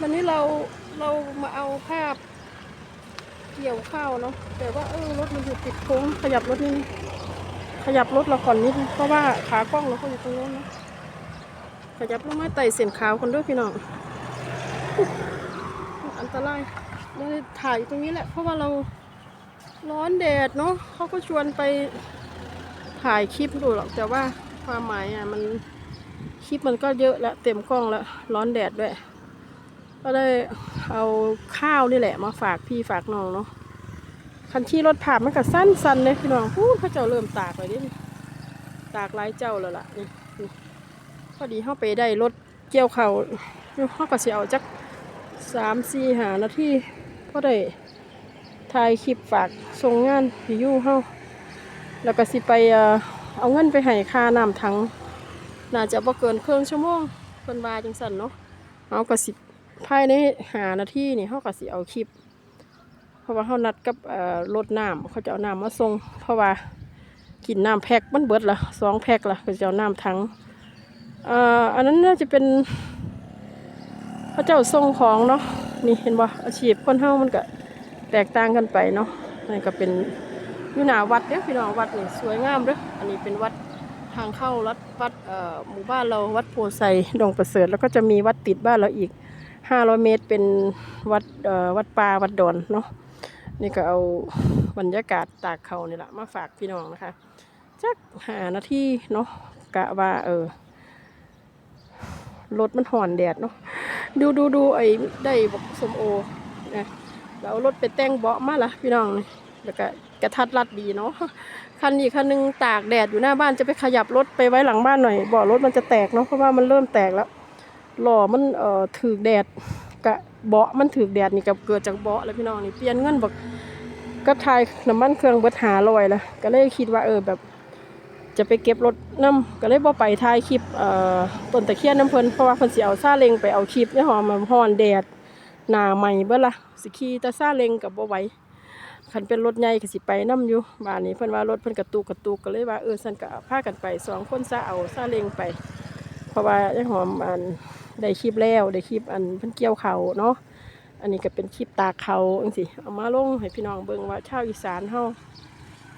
วันนี้เราเรามาเอาภาพเกี่ยวข้าวเนาะแต่ว่าเออรถมันอยู่ติดโค้งขยับรถนิดนึงขยับรถเราก่อนนิดนึงเพราะว่าขากล้องเราก็อยู่ตรงโน้นนะขยับลงมาไต่เส้นขาวคนด้วยพี่น้องอันตรายเราเลยถ่ายตรงนี้แหละ เพราะว่าเราร้อนแดดเนาะเขาก็ชวนไปถ่ายคลิปดูหรอกแต่ว่าความหมายอะมันคลิปมันก็เยอะแล้วเต็มกล้องแล้วร้อนแดดด้วย ก็เลยเอาข้าวนี่แหละมาฝากพี่ฝากน้องเนาะคันที่รถผ่านมันก็สั้นสันๆเลยพี่น้องพูดพระเจ้าเริ่มตากเลยนี่ตากหลายเจ้าแล้วล่ะนี่พอดีเข้าไปได้รถเกี่ยวเขาเขาก็สิเอาจักสามสี่หานาทีพอได้ถ่ายคลิปฝากส่งงานพี่ยู่เฮาแล้วก็สิไปเอาเงินไปให้ค่าน้ำถังน่าจะบ่เกินครึ่งชั่วโมงเพิ่นว่าจังซั่นเนาะเอาก็สิ ภายในหานาทีนี่เขาก็สิเอาคลิป เพราะว่าเขานัดกับเอ่อรถน้ำเขาจะเอาน้ำมาส่งเพราะว่ากินน้ำแพ็คมันเบิดละสองแพ็คละก็จะเอาน้ำถังอ่ออันนั้นน่าจะเป็นพระเจ้าส่งของเนาะนี่เห็นบ่อาชีพคนเฮามันก็แตกต่างกันไปเนาะนี่ก็เป็นยู่นาวัดเด้อพี่น้องวัดนี่สวยงามเด้ออันนี้เป็นวัดทางเข้าวัดวัดเอ่อหมู่บ้านเราวัดโพไซดงประเสริฐแล้วก็จะมีวัดติดบ้านเราอีก ห้าร้อยเมตรเป็นวัดวัดป่าวัดดอนเนาะนี่ก็เอาบรรยากาศตากเขานี่แหละมาฝากพี่น้องนะคะจักหานาทีเนาะกะว่าเออรถมันห่อนแดดเนาะดูดูดูไอ้ได้บอกสมโอนะแล้วเอารถไปแต่งเบาะมาละพี่น้องนี่แล้วก็กระทัดรัดดีเนาะคันอีกคันหนึงตากแดดอยู่หน้าบ้านจะไปขยับรถไปไว้หลังบ้านหน่อยเบาะรถมันจะแตกเนาะเพราะว่ามันเริ่มแตกแล้ว หล่อมันเอ่อถือแดดกะเบาะมันถือแดดนี่กับเกิดจากเบาะแล้วพี่น้องนี่เปลี่ยนเงินบอกก็ทายน้ำมันเครื่องเบิดหาลอยละก็เลยคิดว่าเออแบบจะไปเก็บรถน้ำก็เลยบ่ไปถ่ายคลิปเอ่อต้นตะเคียนน้ำเพิ่นเพราะว่าเพิ่นสิเอาซาเลงไปเอาคลิปเนี่ยหอมมาฮอนแดดหน้าใหม่เบิดละสิขี่แต่ซาเลงกับบ่ไหวคันเป็นรถใหญ่ก็สิไปน้ำอยู่บ้านนี้เพิ่นว่ารถเพิ่นกระตุกกระตุกก็เลยว่าเออซั่นก็พากันไปสองคนซะเอาซาเลงไป เพราะว่าไอ้หอมอัน ได้คลิปแล้วได้คลิปอันเพิ่นเกี่ยวเขาเนาะอันนี้ก็เป็นคลิปตาเขาจังซี่เอามาลงให้พี่น้องเบิ่งว่าชาวอีสานเฮา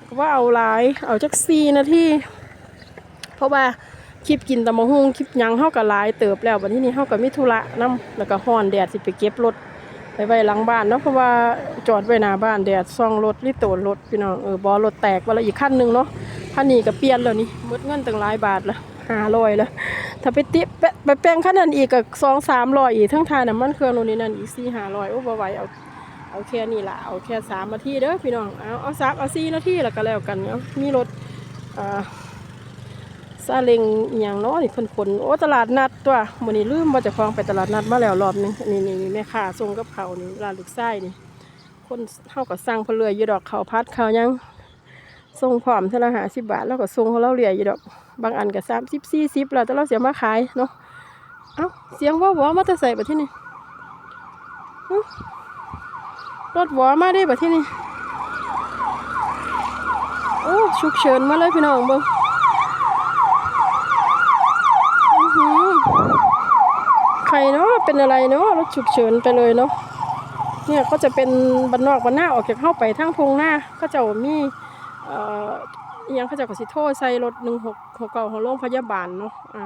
ก็ว่าเอาหลายเอาจัก4นาทีเพราะว่าคลิปกินตะมะฮุ่งคลิปยังเฮาก็หลายเติบแล้วบัดนี้นี่เฮาก็มีธุระนํแล้วก็ฮ้อนแดดสิไปเก็บรถไปไว้หลังบ้านเนาะเพราะว่าจอดไว้หน้าบ้านแดดส่องรถลิโตนรถพี่น้องเออบ่รถแตกว่าละอีกคันหนึ่งเนาะคันนี้ก็เปลี่ยนแล้วนี่มดเงินตั้งหลายบาทละ500ละ ถ้าไปติไปไปแปลงขั้นนั้นอีกก็สองสามร้อยอีกทั้งทานน้ำมันเครื่องนู่นนี่นั่นอีกสี่ห้าร้อยโอ้บ่ไหวเอาเอาแค่นี้ละเอาแค่สามนาทีเด้อพี่น้องเอาเอาสามเอาสี่นาทีแล้วก็แล้วกันเนาะมีรถอ่าซาเล้งอย่างเนาะนี่คนคนโอ้ตลาดนัดตัวมื้อนี้ลืมว่าจะคลองไปตลาดนัดมาแล้วรอบนึงนี่นี่แม่ค้าส่งกับเขานี่ร้านลูกไส้นี่คนเฮาก็สั่งพนเรือยอดอกเขาพัดเขายัง ส่งพร้อมเท่าละ50บาทแล้วก็ส่งเขาเราเรื่อยอยู่ดอกบางอันก็สามสิบสี่สิบแล้วแต่เราเสียมาขายเนาะเอ้าเสียงว่าวอมาแต่ใส่บัดที่นี่รถวอมาได้บัดที่นี่โอ้ฉุกเฉินมาเลยพี่น้องเบิ่งใครเนาะเป็นอะไรเนาะรถฉุกเฉินไปเลยเนาะเนี่ยก็จะเป็นบ้านนอกบ้านหน้าออกจากเข้าไปทางทงหน้าก็จะมี ยังเขาเจะก็สิโทษใส่รถหนึ่งหกหกเก่าของโรงพยาบาลเนาะอะ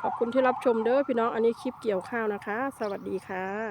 ขอบคุณที่รับชมเด้อพี่น้อง อันนี้คลิปเกี่ยวข้าวนะคะ สวัสดีค่ะ